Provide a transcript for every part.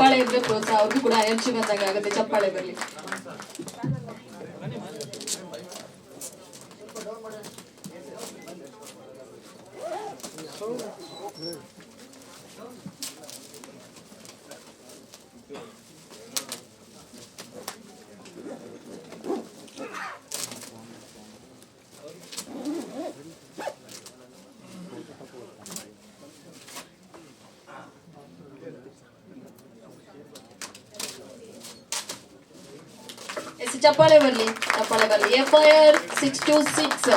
ಚಪ್ಪಾಳೆ ಇದ್ರೆ ಪ್ರೋತ್ಸಾಹ ಅವ್ರಿಗೂ ಕೂಡ ಎನರ್ಜಿ ಬಂದಾಗ ಆಗುತ್ತೆ ಚಪ್ಪಾಳೆ ಬರಲಿ. ಎಸ್ ಚಪ್ಪಾಳೆ ಬರಲಿ ಚಪ್ಪಾಳೆ ಬರಲಿ F I R six two six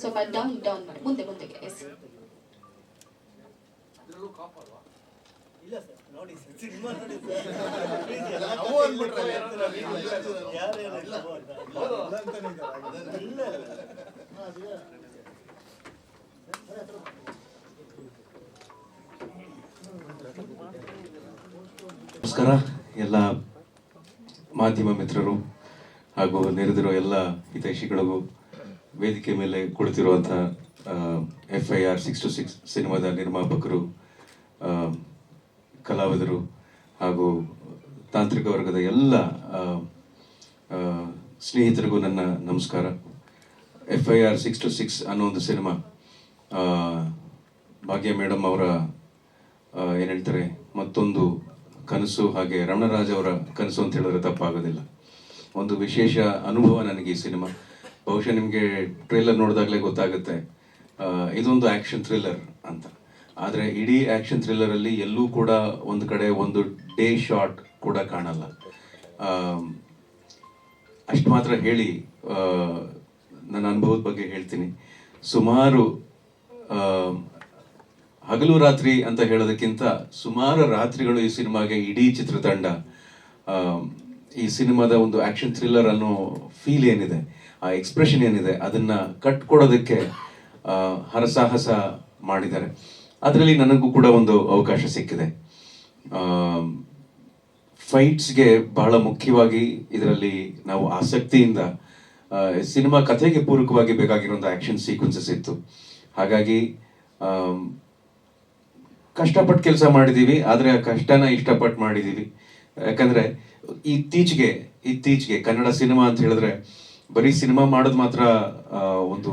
ಸ್ವಲ್ಪ ಡೌನ್ ಡೌನ್ ಮಾಡಿ ಮುಂದೆ ಮುಂದಕ್ಕೆ ಎಸ್ ನಮಸ್ಕಾರ. ಎಲ್ಲ ಮಾಧ್ಯಮ ಮಿತ್ರರು ಹಾಗೂ ನೆರೆದಿರೋ ಎಲ್ಲ ಹಿತೈಷಿಗಳಿಗೂ ವೇದಿಕೆ ಮೇಲೆ ಕುಳಿತಿರುವಂಥ F I R six two six ಸಿನಿಮಾದ ನಿರ್ಮಾಪಕರು ಕಲಾವಿದರು ಹಾಗೂ ತಾಂತ್ರಿಕ ವರ್ಗದ ಎಲ್ಲ ಸ್ನೇಹಿತರಿಗೂ ನನ್ನ ನಮಸ್ಕಾರ. F I R six two six ಅನ್ನೋ ಒಂದು ಸಿನಿಮಾ ಭಾಗ್ಯ ಮೇಡಮ್ ಅವರ ಏನು ಹೇಳ್ತಾರೆ, ಮತ್ತೊಂದು ಕನಸು ಹಾಗೆ ರಮಣರಾಜ್ ಅವರ ಕನಸು ಅಂತ ಹೇಳಿದ್ರೆ ತಪ್ಪಾಗೋದಿಲ್ಲ. ಒಂದು ವಿಶೇಷ ಅನುಭವ ನನಗೆ ಈ ಸಿನಿಮಾ. ಬಹುಶಃ ನಿಮಗೆ ಟ್ರೇಲರ್ ನೋಡಿದಾಗಲೇ ಗೊತ್ತಾಗುತ್ತೆ. ಇದೊಂದು ಆ್ಯಕ್ಷನ್ ಥ್ರಿಲ್ಲರ್ ಅಂತ. ಆದರೆ ಇಡೀ ಆ್ಯಕ್ಷನ್ ಥ್ರಿಲ್ಲರಲ್ಲಿ ಎಲ್ಲೂ ಕೂಡ ಒಂದು ಕಡೆ ಒಂದು ಡೇ ಶಾಟ್ ಕೂಡ ಕಾಣಲ್ಲ. ಅಷ್ಟು ಮಾತ್ರ ಹೇಳಿ ನನ್ನ ಅನುಭವದ ಬಗ್ಗೆ ಹೇಳ್ತೀನಿ. ಸುಮಾರು ಹಗಲು ರಾತ್ರಿ ಅಂತ ಹೇಳೋದಕ್ಕಿಂತ ಸುಮಾರು ರಾತ್ರಿಗಳು ಈ ಸಿನಿಮಾಗೆ ಇಡೀ ಚಿತ್ರತಂಡ ಈ ಸಿನಿಮಾದ ಒಂದು ಆ್ಯಕ್ಷನ್ ಥ್ರಿಲ್ಲರ್ ಅನ್ನೋ ಫೀಲ್ ಏನಿದೆ, ಆ ಎಕ್ಸ್ಪ್ರೆಷನ್ ಏನಿದೆ, ಅದನ್ನು ಕಟ್ ಕೊಡೋದಕ್ಕೆ ಹರಸಾಹಸ ಮಾಡಿದ್ದಾರೆ. ಅದರಲ್ಲಿ ನನಗೂ ಕೂಡ ಒಂದು ಅವಕಾಶ ಸಿಕ್ಕಿದೆ. ಫೈಟ್ಸ್ಗೆ ಬಹಳ ಮುಖ್ಯವಾಗಿ ಇದರಲ್ಲಿ ನಾವು ಆಸಕ್ತಿಯಿಂದ ಸಿನಿಮಾ ಕಥೆಗೆ ಪೂರಕವಾಗಿ ಬೇಕಾಗಿರುವಂಥ ಆ್ಯಕ್ಷನ್ ಸೀಕ್ವೆನ್ಸಸ್ ಇತ್ತು. ಹಾಗಾಗಿ ಕಷ್ಟಪಟ್ಟು ಕೆಲಸ ಮಾಡಿದ್ದೀವಿ ಆದರೆ ಆ ಕಷ್ಟನ ಇಷ್ಟಪಟ್ಟು ಮಾಡಿದ್ದೀವಿ ಯಾಕಂದ್ರೆ ಇತ್ತೀಚೆಗೆ ಇತ್ತೀಚೆಗೆ ಕನ್ನಡ ಸಿನಿಮಾ ಅಂತ ಹೇಳಿದ್ರೆ ಬರೀ ಸಿನಿಮಾ ಮಾಡೋದು ಮಾತ್ರ ಒಂದು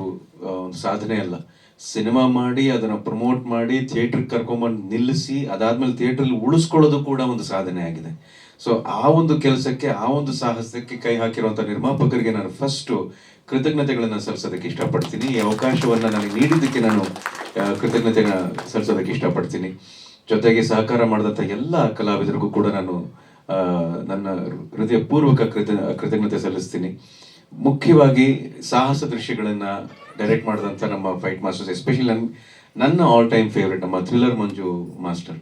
ಒಂದು ಸಾಧನೆ ಅಲ್ಲ. ಸಿನಿಮಾ ಮಾಡಿ, ಅದನ್ನ ಪ್ರಮೋಟ್ ಮಾಡಿ, ಥಿಯೇಟ್ರಿಗೆ ಕರ್ಕೊಂಬಂದು ನಿಲ್ಲಿಸಿ, ಅದಾದಮೇಲೆ ಥಿಯೇಟ್ರಲ್ಲಿ ಉಳಿಸ್ಕೊಳ್ಳೋದು ಕೂಡ ಒಂದು ಸಾಧನೆ ಆಗಿದೆ. ಸೊ ಆ ಒಂದು ಕೆಲಸಕ್ಕೆ, ಆ ಒಂದು ಸಾಹಸಕ್ಕೆ ಕೈ ಹಾಕಿರುವಂಥ ನಿರ್ಮಾಪಕರಿಗೆ ನಾನು ಫಸ್ಟ್ ಕೃತಜ್ಞತೆಗಳನ್ನ ಸಲ್ಲಿಸೋದಕ್ಕೆ ಇಷ್ಟಪಡ್ತೀನಿ. ಈ ಅವಕಾಶವನ್ನು ನನಗೆ ನೀಡಿದ್ದಕ್ಕೆ ನಾನು ಕೃತಜ್ಞತೆ ಸಲ್ಲಿಸೋದಕ್ಕೆ ಇಷ್ಟಪಡ್ತೀನಿ. ಜೊತೆಗೆ ಸಹಕಾರ ಮಾಡಿದಂಥ ಎಲ್ಲ ಕಲಾವಿದರಿಗೂ ಕೂಡ ನಾನು ನನ್ನ ಹೃದಯಪೂರ್ವಕ ಕೃತ ಕೃತಜ್ಞತೆ ಸಲ್ಲಿಸ್ತೀನಿ. ಮುಖ್ಯವಾಗಿ ಸಾಹಸ ದೃಶ್ಯಗಳನ್ನು ಡೈರೆಕ್ಟ್ ಮಾಡಿದಂಥ ನಮ್ಮ ಫೈಟ್ ಮಾಸ್ಟರ್ಸ್ ಎಸ್ಪೆಷಲಿ ನನ್ನ ನನ್ನ ಆಲ್ ಟೈಮ್ ಫೇವ್ರೆಟ್ ನಮ್ಮ ಥ್ರಿಲ್ಲರ್ ಮಂಜು ಮಾಸ್ಟರ್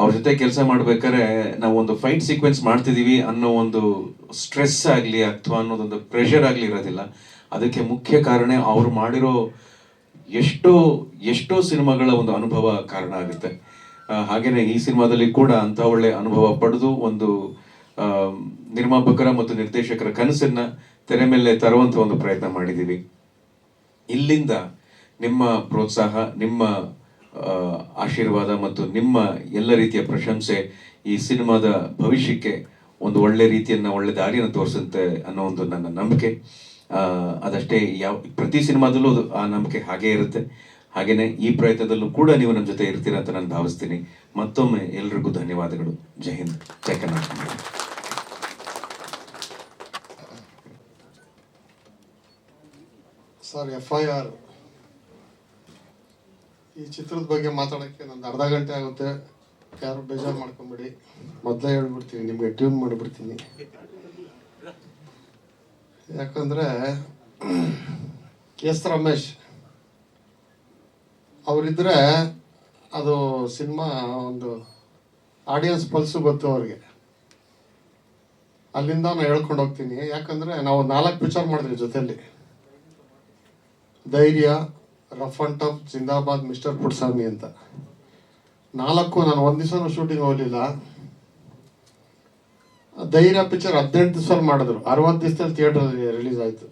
ಅವ್ರ ಜೊತೆ ಕೆಲಸ ಮಾಡ್ಬೇಕಾದ್ರೆ ನಾವು ಒಂದು ಫೈಟ್ ಸೀಕ್ವೆನ್ಸ್ ಮಾಡ್ತಿದ್ದೀವಿ ಅನ್ನೋ ಒಂದು ಸ್ಟ್ರೆಸ್ ಆಗಲಿ ಅಥವಾ ಅನ್ನೋದೊಂದು ಪ್ರೆಷರ್ ಆಗಲಿ ಇರೋದಿಲ್ಲ. ಅದಕ್ಕೆ ಮುಖ್ಯ ಕಾರಣ ಅವ್ರು ಮಾಡಿರೋ ಎಷ್ಟೋ ಎಷ್ಟೋ ಸಿನಿಮಾಗಳ ಒಂದು ಅನುಭವ ಕಾರಣ ಆಗುತ್ತೆ. ಹಾಗೆಯೇ ಈ ಸಿನಿಮಾದಲ್ಲಿ ಕೂಡ ಅಂಥ ಒಳ್ಳೆ ಅನುಭವ ಪಡೆದು ಒಂದು ನಿರ್ಮಾಪಕರ ಮತ್ತು ನಿರ್ದೇಶಕರ ಕನಸನ್ನು ತೆರೆ ಮೇಲೆ ತರುವಂಥ ಒಂದು ಪ್ರಯತ್ನ ಮಾಡಿದ್ದೀವಿ. ಇಲ್ಲಿಂದ ನಿಮ್ಮ ಪ್ರೋತ್ಸಾಹ, ನಿಮ್ಮ ಆಶೀರ್ವಾದ ಮತ್ತು ನಿಮ್ಮ ಎಲ್ಲ ರೀತಿಯ ಪ್ರಶಂಸೆ ಈ ಸಿನಿಮಾದ ಭವಿಷ್ಯಕ್ಕೆ ಒಂದು ಒಳ್ಳೆ ರೀತಿಯನ್ನು, ಒಳ್ಳೆ ದಾರಿಯನ್ನು ತೋರಿಸುತ್ತೆ ಅನ್ನೋ ಒಂದು ನನ್ನ ನಂಬಿಕೆ. ಅದಷ್ಟೇ ಯಾವ, ಪ್ರತಿ ಸಿನಿಮಾದಲ್ಲೂ ಆ ನಂಬಿಕೆ ಹಾಗೇ ಇರುತ್ತೆ. ಹಾಗೆಯೇ ಈ ಪ್ರಯತ್ನದಲ್ಲೂ ಕೂಡ ನೀವು ನಮ್ಮ ಜೊತೆ ಇರ್ತೀರಾ ಅಂತ ನಾನು ಭಾವಿಸ್ತೀನಿ. ಮತ್ತೊಮ್ಮೆ ಎಲ್ರಿಗೂ ಧನ್ಯವಾದಗಳು. Jai Hind, Jai Karnataka. Sir, F I R, ಈ ಚಿತ್ರದ ಬಗ್ಗೆ ಮಾತಾಡೋಕ್ಕೆ ನಂದು ಅರ್ಧ ಗಂಟೆ ಆಗುತ್ತೆ. ಯಾರು ಬೇಜಾರು ಮಾಡ್ಕೊಂಬಿಡಿ ಮೊದಲೇ ಹೇಳ್ಬಿಡ್ತೀನಿ, ನಿಮಗೆ ಟ್ಯೂನ್ ಮಾಡಿಬಿಡ್ತೀನಿ. ಯಾಕಂದರೆ, ಎಸ್ ರಮೇಶ್ ಅವರಿದ್ರೆ ಅದು ಸಿನಿಮಾ ಒಂದು ಆಡಿಯನ್ಸ್ ಪಲ್ಸು ಗೊತ್ತು ಅವ್ರಿಗೆ. ಅಲ್ಲಿಂದ ನಾನು ಹೇಳ್ಕೊಂಡು ಹೋಗ್ತೀನಿ. ಯಾಕಂದರೆ ನಾವು ನಾಲ್ಕು ಪಿಕ್ಚರ್ ಮಾಡಿದ್ವಿ ಜೊತೆಯಲ್ಲಿ ಧೈರ್ಯ ರಫ್ ಅಂಡ್ ಟಫ್ ಜಿಂದಾಬಾದ್, ಮಿಸ್ಟರ್ ಪುಟ್ಸ್ವಾಮಿ ಅಂತ. ನಾಲ್ಕು, ನಾನು ಒಂದು ದಿವಸನೂ ಶೂಟಿಂಗ್ ಹೋಗಲಿಲ್ಲ. ಧೈರ್ಯ ಪಿಕ್ಚರ್ ಹದಿನೆಂಟು ದಿವಸ ಮಾಡಿದ್ರು. ಅರವತ್ತು ದಿವಸದಲ್ಲಿ ಥಿಯೇಟ್ರಲ್ಲಿ ರಿಲೀಸ್ ಆಯಿತು.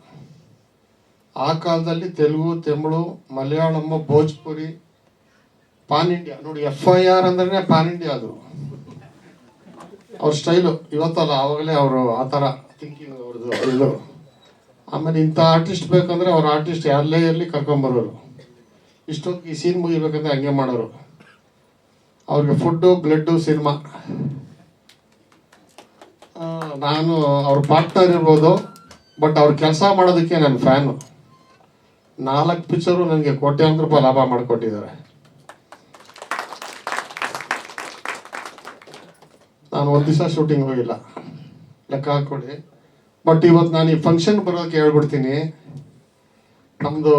ಆ ಕಾಲದಲ್ಲಿ ತೆಲುಗು ತಮಿಳು ಮಲಯಾಳಂ, ಭೋಜ್ಪುರಿ ಪಾನ್ ಇಂಡಿಯಾ ನೋಡಿ ಎಫ್ ಐ ಆರ್ ಅಂದ್ರೆ ಪಾನ್ ಇಂಡಿಯಾ ಅದು. ಅವ್ರ ಸ್ಟೈಲು ಇವತ್ತಲ್ಲ, ಆವಾಗಲೇ ಅವರು ಆ ಥರ ಥಿಂಕಿಂಗ್ ಅವ್ರದ್ದು ಇದು. ಆಮೇಲೆ ಇಂಥ ಆರ್ಟಿಸ್ಟ್ ಬೇಕಂದ್ರೆ ಅವ್ರ ಆರ್ಟಿಸ್ಟ್ ಎಲ್ಲೇ ಇರಲಿ ಕರ್ಕೊಂಬರೋರು. ಇಷ್ಟೊತ್ತಿಗೆ ಈ ಸೀನ್ ಮುಗಿಬೇಕಂದ್ರೆ ಹಂಗೆ ಮಾಡೋರು. ಅವ್ರಿಗೆ ಫುಡ್ಡು, ಬ್ಲಡ್ಡು, ಸಿನಿಮಾ. ನಾನು ಅವ್ರ ಪಾರ್ಟ್ನರ್ ಇರ್ಬೋದು, ಬಟ್ ಅವ್ರ ಕೆಲಸ ಮಾಡೋದಕ್ಕೆ ನನ್ನ ಫ್ಯಾನು. ನಾಲ್ಕು ಪಿಕ್ಚರು ನನಗೆ ಕೋಟ್ಯಾಂತರ ರೂಪಾಯಿ ಲಾಭ ಮಾಡಿಕೊಟ್ಟಿದ್ದಾರೆ. ನಾನು ಒಂದು ದಿವಸ ಶೂಟಿಂಗ್ ಹೋಗಿಲ್ಲ. ಲೆಕ್ಕ ಹಾಕ್ಕೊಡಿ. ಬಟ್ ಇವತ್ತು ನಾನು ಈ ಫಂಕ್ಷನ್ ಬರೋದಕ್ಕೆ ಹೇಳ್ಬಿಡ್ತೀನಿ. ನಮ್ಮದು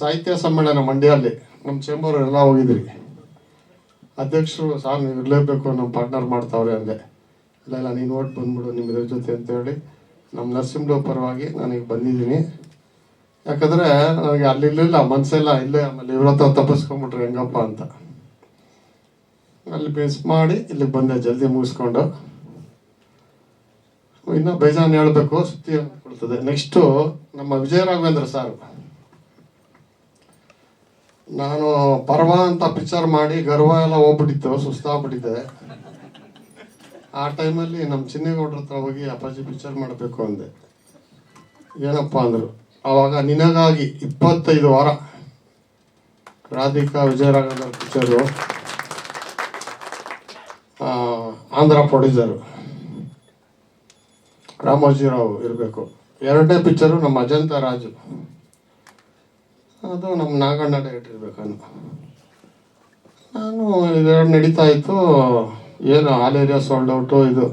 ಸಾಹಿತ್ಯ ಸಮ್ಮೇಳನ ಮಂಡ್ಯಲ್ಲಿ ನಮ್ಮ ಚೇಂಬರ್ ಎಲ್ಲ ಹೋಗಿದ್ರಿ. ಅಧ್ಯಕ್ಷರು, ಸಾರ್, ನೀವು ಇರಲೇಬೇಕು, ನಮ್ಮ ಪಾರ್ಟ್ನರ್ ಮಾಡ್ತಾವ್ರೆ ಅಂದೆ. ಇಲ್ಲ ಇಲ್ಲ, ನೀನು ಓಟ್ ಬಂದ್ಬಿಡು ನಿಮ್ಮ ಇದ್ರ ಜೊತೆ ಅಂತೇಳಿ ನಮ್ಮ ನರಸಿಂಹ ಪರವಾಗಿ ನನಗೆ ಬಂದಿದ್ದೀನಿ. ಯಾಕಂದರೆ ನನಗೆ ಅಲ್ಲಿ ಇರಲಿಲ್ಲ ಮನಸ್ಸೆಲ್ಲ ಇಲ್ಲೇ, ಆಮೇಲೆ ಇವ್ರ ಹತ್ರ ತಪ್ಪಿಸ್ಕೊಂಬಿಟ್ರೆ ಹೆಂಗಪ್ಪ ಅಂತ. ಅಲ್ಲಿ ಬೇಸ್ ಮಾಡಿ ಇಲ್ಲಿಗೆ ಬಂದೆ, ಜಲ್ದಿ ಮುಗಿಸ್ಕೊಂಡು. ಇನ್ನೂ ಬೇಜಾನ್ ಹೇಳಬೇಕು, ಸುದ್ದಿ ಕೊಡ್ತದೆ ನೆಕ್ಸ್ಟು ನಮ್ಮ ವಿಜಯ ರಾಘವೇಂದ್ರ ಸರ್. ನಾನು ಪರ್ವ ಅಂತ ಪಿಕ್ಚರ್ ಮಾಡಿ ಗರ್ವ ಎಲ್ಲ ಹೋಗ್ಬಿಟ್ಟಿತ್ತು ಸುಸ್ತಾಗ್ಬಿಟ್ಟಿದ್ದೆ ಆ ಟೈಮಲ್ಲಿ ನಮ್ಮ ಚಿನ್ನೇಗೌಡ್ರ ಹತ್ರ ಹೋಗಿ ಅಪ್ಪಾಜಿ ಪಿಕ್ಚರ್ ಮಾಡಬೇಕು ಅಂದೆ. ಏನಪ್ಪ ಅಂದರು ಆವಾಗ ನಿನಗಾಗಿ ಇಪ್ಪತ್ತೈದು ವಾರ ರಾಧಿಕಾ ವಿಜಯರಾಘವ ಪಿಕ್ಚರು ಆಂಧ್ರ ಪ್ರೊಡ್ಯೂಸರು ರಾಮೋಜಿರಾವ್ ಇರಬೇಕು. ಎರಡನೇ ಪಿಕ್ಚರು ನಮ್ಮ ಅಜಂತ ರಾಜು. ಅದು ನಮ್ಮ ನಾಗಣ್ಣ ಡೈರೆಕ್ಟ್ ಇರ್ಬೇಕನ್ನು. ನಾನು ಇದೆರಡು ನಡೀತಾ ಇತ್ತು. ಏನು ಆಲ್ ಏರಿಯಾ ಸೋಲ್ಡ್ ಔಟು ಇದು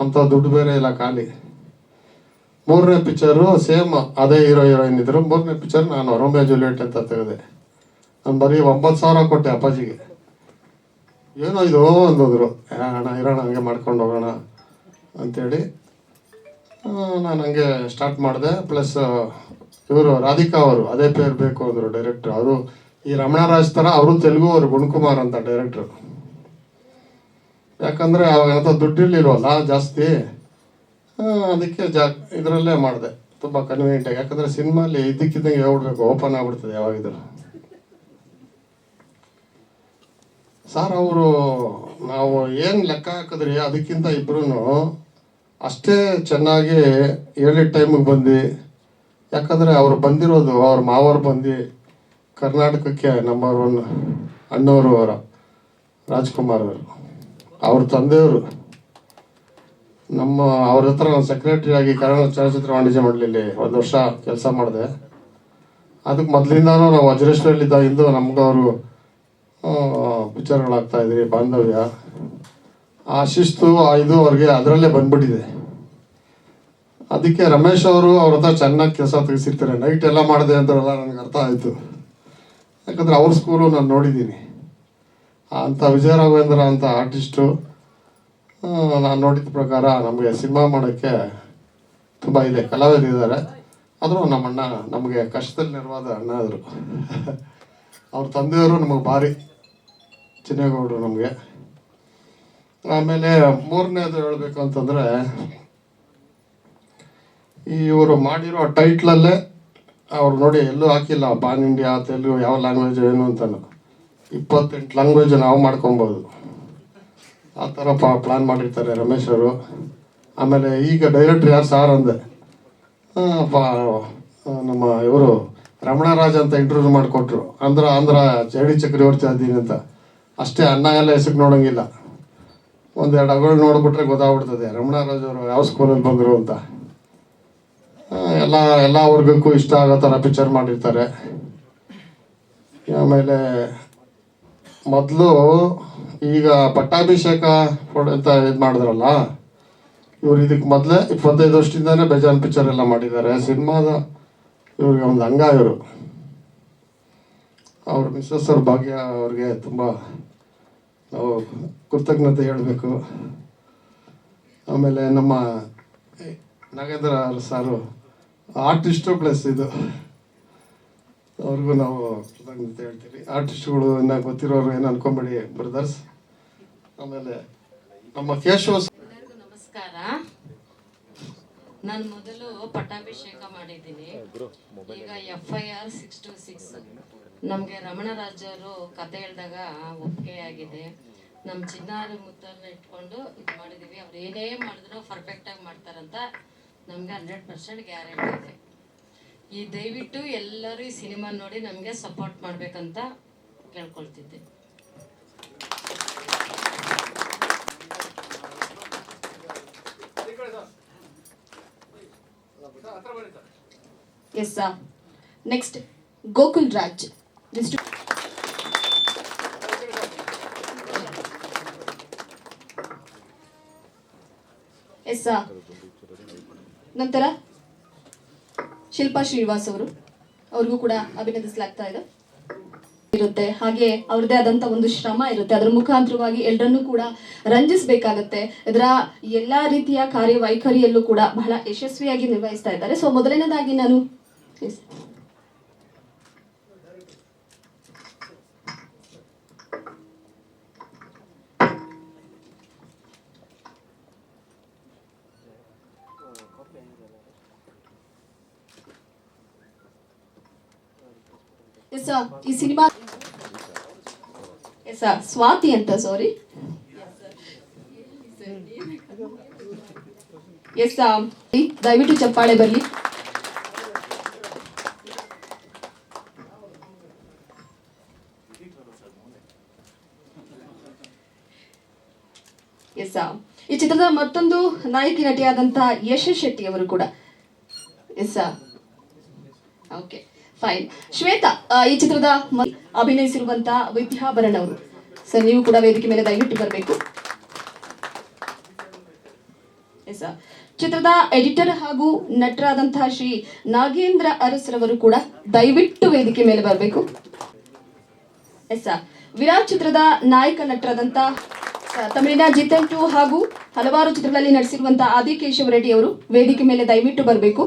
ಅಂಥ ದುಡ್ಡು ಬೇರೆ ಇಲ್ಲ ಖಾಲಿ. ಮೂರನೇ ಪಿಕ್ಚರು ಸೇಮ್ ಅದೇ ಹೀರೋ ಹೀರೋಯಿನ್ ಇದ್ರು. ಮೂರನೇ ಪಿಕ್ಚರ್ ನಾನು ರೋಮಿಯೋ ಜೂಲಿಯಟ್ ಅಂತ ತೆಗೆದೆ. ನಾನು ಬರೀ ಒಂಬತ್ತು ಸಾವಿರ ಕೊಟ್ಟೆ ಅಪ್ಪಾಜಿಗೆ. ಏನೋ ಇದು ಅಂದಿದ್ರು. "ಏ, ಅಣ್ಣ ಇರೋಣ ಹಂಗೆ ಮಾಡ್ಕೊಂಡು ಹೋಗೋಣ ಅಂಥೇಳಿ ನಾನು ಹಂಗೆ ಸ್ಟಾರ್ಟ್ ಮಾಡಿದೆ. ಪ್ಲಸ್ ಇವರು, ರಾಧಿಕಾ ಅವರು, ಅದೇ ಪೇರ್ ಬೇಕು ಅಂದರು ಡೈರೆಕ್ಟ್ರ್ ಅವರು ಈ ರಮಣರಾಜ್ ಥರ ಅವರು ತೆಲುಗು ಅವರು ಗುಣಕುಮಾರ್ ಅಂತ ಡೈರೆಕ್ಟ್ರು ಯಾಕಂದರೆ ಅವಾಗ ಅಂತ ದುಡ್ಡಿರ್ಲಿಲ್ವಲ್ಲ, ಜಾಸ್ತಿ. ಅದಕ್ಕೆ ಜಾ ಇದರಲ್ಲೇ ಮಾಡಿದೆ. ತುಂಬ ಕನ್ವೀನಿಯಂಟಾಗಿ ಯಾಕಂದರೆ ಸಿನಿಮಾಲಿ ಇದ್ದಕ್ಕಿದ್ದಂಗೆ ಹೇಳ್ಬಿಡ್ಬೇಕು ಓಪನ್ ಆಗಿಬಿಡ್ತದೆ ಯಾವಾಗಿದ್ರು ಸರ್ ಅವರು, ನಾವು ಏನು ಲೆಕ್ಕ ಹಾಕಿದ್ರಿ? ಅದಕ್ಕಿಂತ ಇಬ್ಬರೂ ಅಷ್ಟೇ ಚೆನ್ನಾಗಿ ಹೇಳಿದ ಟೈಮಿಗೆ ಬಂದು ಯಾಕಂದರೆ ಅವ್ರು ಬಂದಿರೋದು, ಅವ್ರ ಮಾವರು ಬಂದು ಕರ್ನಾಟಕಕ್ಕೆ ನಂಬರ್ ಒನ್ ಅಣ್ಣವರು ಅವರ ರಾಜ್ಕುಮಾರ್ ಅವರು ಅವ್ರ ತಂದೆಯವರು. ನಮ್ಮ ಅವ್ರ ಹತ್ರ ನಾನು ಸೆಕ್ರೆಟರಿ ಆಗಿ ಕನ್ನಡ ಚಲನಚಿತ್ರ ವಾಣಿಜ್ಯ ಮಂಡಳಿಲಿ ಒಂದು ವರ್ಷ ಕೆಲಸ ಮಾಡಿದೆ. ಅದಕ್ಕೆ ಮೊದಲಿಂದಾನು ನಾವು ವಜ್ರೇಶ್ವರಲ್ಲಿದ್ದಾಗಿಂದು ನಮ್ಗೆ ಅವರು ಇದ್ರಿ, ಬಾಂಧವ್ಯ. ಆ ಶಿಸ್ತು ಆ ಇದು ಅವ್ರಿಗೆ ಅದರಲ್ಲೇ ಬಂದ್ಬಿಟ್ಟಿದೆ. ಅದಕ್ಕೆ ರಮೇಶ್ ಅವರು ಅವ್ರ ಹತ್ರ ಚೆನ್ನಾಗಿ ಕೆಲಸ ತೆಗೆಸಿರ್ತಾರೆ. ನೈಟ್ ಎಲ್ಲ ಮಾಡಿದೆ ಅಂತಾರಲ್ಲ ನನಗೆ ಅರ್ಥ ಆಯಿತು. ಯಾಕಂದರೆ ಅವ್ರ ಸ್ಕೂಲು ನಾನು ನೋಡಿದ್ದೀನಿ ಅಂಥ ವಿಜಯ ರಾಘವೇಂದ್ರ ಅಂತ ಆರ್ಟಿಸ್ಟು ನಾನು ನೋಡಿದ ಪ್ರಕಾರ ನಮಗೆ ಸಿನಿಮಾ ಮಾಡೋಕ್ಕೆ ತುಂಬ ಇದೆ. ಕಲಾವಿದರಿದ್ದಾರೆ ಆದರೂ ನಮ್ಮ ಅಣ್ಣ ನಮಗೆ ಕಷ್ಟದಲ್ಲಿ ನೆರವಾದ ಅಣ್ಣ ಆದರು. ಅವ್ರ ತಂದೆಯವರು ನಮಗೆ ಭಾರಿ. ಚಿನ್ನೇಗೌಡರು ನಮಗೆ. ಆಮೇಲೆ ಮೂರನೇದು ಹೇಳಬೇಕು ಅಂತಂದರೆ ಇವರು ಮಾಡಿರೋ ಟೈಟ್ಲಲ್ಲೇ ಅವ್ರು ನೋಡಿ ಎಲ್ಲೂ ಹಾಕಿಲ್ಲ ಬಾನ್ ಇಂಡಿಯಾ ತೆಲುಗು ಯಾವ ಲ್ಯಾಂಗ್ವೇಜ್ ಏನು ಅಂತಲೂ ಇಪ್ಪತ್ತೆಂಟು ಲ್ಯಾಂಗ್ವೇಜ್ ನಾವು ಮಾಡ್ಕೊಬೋದು. ಆ ಥರ ಪಾ ಪ್ಲ್ಯಾನ್ ಮಾಡಿರ್ತಾರೆ ರಮೇಶ್ ಅವರು. ಆಮೇಲೆ ಈಗ ಡೈರೆಕ್ಟ್ರ್ ಯಾರು ಸಾರ್ ಅಂದೆ. ನಮ್ಮ ಇವರು ರಮಣರಾಜ್ ಅಂತ ಇಂಟರ್ವ್ಯೂ ಮಾಡಿಕೊಟ್ರು. ಆಂಧ್ರ ಆಂಧ್ರ ಚೇಡಿ ಚಕ್ರವರ್ತಿ ಅದ್ದೀನಿ ಅಂತ. ಅಷ್ಟೇ ಅನ್ನ ಎಲ್ಲ ಹೆಸರು ನೋಡೋಂಗಿಲ್ಲ. ಒಂದೆರಡು ಅಗಳು ನೋಡಿಬಿಟ್ರೆ ಗೊತ್ತಾಗ್ಬಿಡ್ತದೆ. ರಮಣರಾಜ್ ಅವರು ಯಾವ ಸ್ಕೂಲಲ್ಲಿ ಬಂದರು ಅಂತ. ಎಲ್ಲ ಎಲ್ಲ ವರ್ಗಕ್ಕೂ ಇಷ್ಟ ಆಗೋ ಥರ ಪಿಕ್ಚರ್ ಮಾಡಿರ್ತಾರೆ. ಆಮೇಲೆ ಮೊದಲು ಈಗ ಪಟ್ಟಾಭಿಷೇಕ ಅಂತ ಇದು ಮಾಡಿದ್ರಲ್ಲ, ಇವ್ರು ಇದಕ್ಕೆ ಮೊದಲೇ ಇಪ್ಪತ್ತೈದು ವರ್ಷದಿಂದಾನೇ ಬೇಜಾನ್ ಪಿಕ್ಚರ್ ಎಲ್ಲ ಮಾಡಿದ್ದಾರೆ. ಸಿನಿಮಾದ ಇವ್ರಿಗೆ ಒಂದು ಅಂಗ ಇವರು. ಅವ್ರ ಮಿಸ್ಸಸ್ ಅವ್ರ ಭಾಗ್ಯ ಅವ್ರಿಗೆ ತುಂಬ ನಾವು ಕೃತಜ್ಞತೆ ಹೇಳಬೇಕು. ಆಮೇಲೆ ನಮ್ಮ ನಾಗೇಂದ್ರ ಸಾರು ಆರ್ಟಿಸ್ಟು ಪ್ಲಸ್ ಇದು. ಅವ್ರಿಗೂ ನಾವು ಕೃತಜ್ಞತೆ ಹೇಳ್ತೀವಿ. ಆರ್ಟಿಸ್ಟ್ಗಳು ಇನ್ನ ಗೊತ್ತಿರೋರು ಏನು ಅನ್ಕೊಂಬೇಡಿ, ಬ್ರದರ್ಸ್. ಆಮೇಲೆ ನಮ್ಮ ಕೇಶವ ನಮಸ್ಕಾರ. ನಾನು ಮೊದಲು ಪಟ್ಟಾಭಿಷೇಕ ಮಾಡಿದ್ದೀನಿ. ಈಗ F I R six two six. ನಮಗೆ ರಮಣರಾಜರು ಕತೆ ಹೇಳಿದಾಗ ಒಪ್ಪಿಗೆ ಆಗಿದೆ. ನಮ್ಮ ಚಿನ್ನಾರ ಮುತ್ತನ್ನ ಇಟ್ಕೊಂಡು ಇದು ಮಾಡಿದ್ದೀವಿ ಅವ್ರು ಏನೇ ಮಾಡಿದ್ರು ಪರ್ಫೆಕ್ಟಾಗಿ ಮಾಡ್ತಾರಂತ ನಮಗೆ ಹಂಡ್ರೆಡ್ ಪರ್ಸೆಂಟ್ ಗ್ಯಾರಂಟಿ ಇದೆ. ಈ ದಯವಿಟ್ಟು ಎಲ್ಲರೂ ಈ ಸಿನಿಮಾ ನೋಡಿ ನಮಗೆ ಸಪೋರ್ಟ್ ಮಾಡಬೇಕಂತ ಕೇಳ್ಕೊಳ್ತಿದ್ದೆ. Yes next Gokul Raj S S ನಂತರ ಶಿಲ್ಪಾ ಶ್ರೀನಿವಾಸ್ ಅವರು. ಅವ್ರಿಗೂ ಕೂಡ ಅಭಿನಂದಿಸಲಾಗ್ತಾ ಇದೆ. ಇರುತ್ತೆ. ಹಾಗೆ ಅವ್ರದೇ ಆದಂತ ಒಂದು ಶ್ರಮ ಇರುತ್ತೆ. ಅದರ ಮುಖಾಂತರವಾಗಿ ಎಲ್ಲರನ್ನೂ ಕೂಡ ರಂಜಿಸಬೇಕಾಗತ್ತೆ. ಇದರ ಎಲ್ಲಾ ರೀತಿಯ ಕಾರ್ಯವೈಖರಿಯಲ್ಲೂ ಕೂಡ ಬಹಳ ಯಶಸ್ವಿಯಾಗಿ ನಿರ್ವಹಿಸ್ತಾ ಇದ್ದಾರೆ. ಸೊ ಮೊದಲನೇದಾಗಿ ನಾನು ಎಸ್ ಈ ಸಿನಿಮಾ ಎಸ್ ಸ್ವಾತಿ ಅಂತ ಸಾರಿ ಎಸ್ ದಯವಿಟ್ಟು ಚಪ್ಪಾಳೆ ಬರಲಿ. ಎಸ್ ಈ ಚಿತ್ರದ ಮತ್ತೊಂದು ನಾಯಕಿ ನಟಿಯಾದಂತಹ ಯಶ ಶೆಟ್ಟಿ ಅವರು ಕೂಡ. ಎಸ್ ಓಕೆ ಫೈನ್ ಶ್ವೇತಾ ಈ ಚಿತ್ರದ ಅಭಿನಯಿಸಿರುವಂತಹ ಅಭಿನಯಿಸಿರುವಂತ ವಿದ್ಯಾಭರಣ್ ಅವರು. ಸರ್, ನೀವು ಕೂಡ ವೇದಿಕೆ ಮೇಲೆ ದಯವಿಟ್ಟು ಬರಬೇಕು. ಚಿತ್ರದ ಎಡಿಟರ್ ಹಾಗೂ ನಟರಾದಂತಹ ಶ್ರೀ ನಾಗೇಂದ್ರ ಅರಸರವರು ಕೂಡ ದಯವಿಟ್ಟು ವೇದಿಕೆ ಮೇಲೆ ಬರಬೇಕು. ಎಸ್ ವಿರಾಟ್ ಚಿತ್ರದ ನಾಯಕ ನಟರಾದಂತಹ ತಮಿಳಿನ ಜಿತಂಟು ಹಾಗೂ ಹಲವಾರು ಚಿತ್ರಗಳಲ್ಲಿ ನಟಿಸಿರುವಂತಹ ಆದಿಕೇಶವ ರೆಡ್ಡಿ ಅವರು ವೇದಿಕೆ ಮೇಲೆ ದಯವಿಟ್ಟು ಬರಬೇಕು.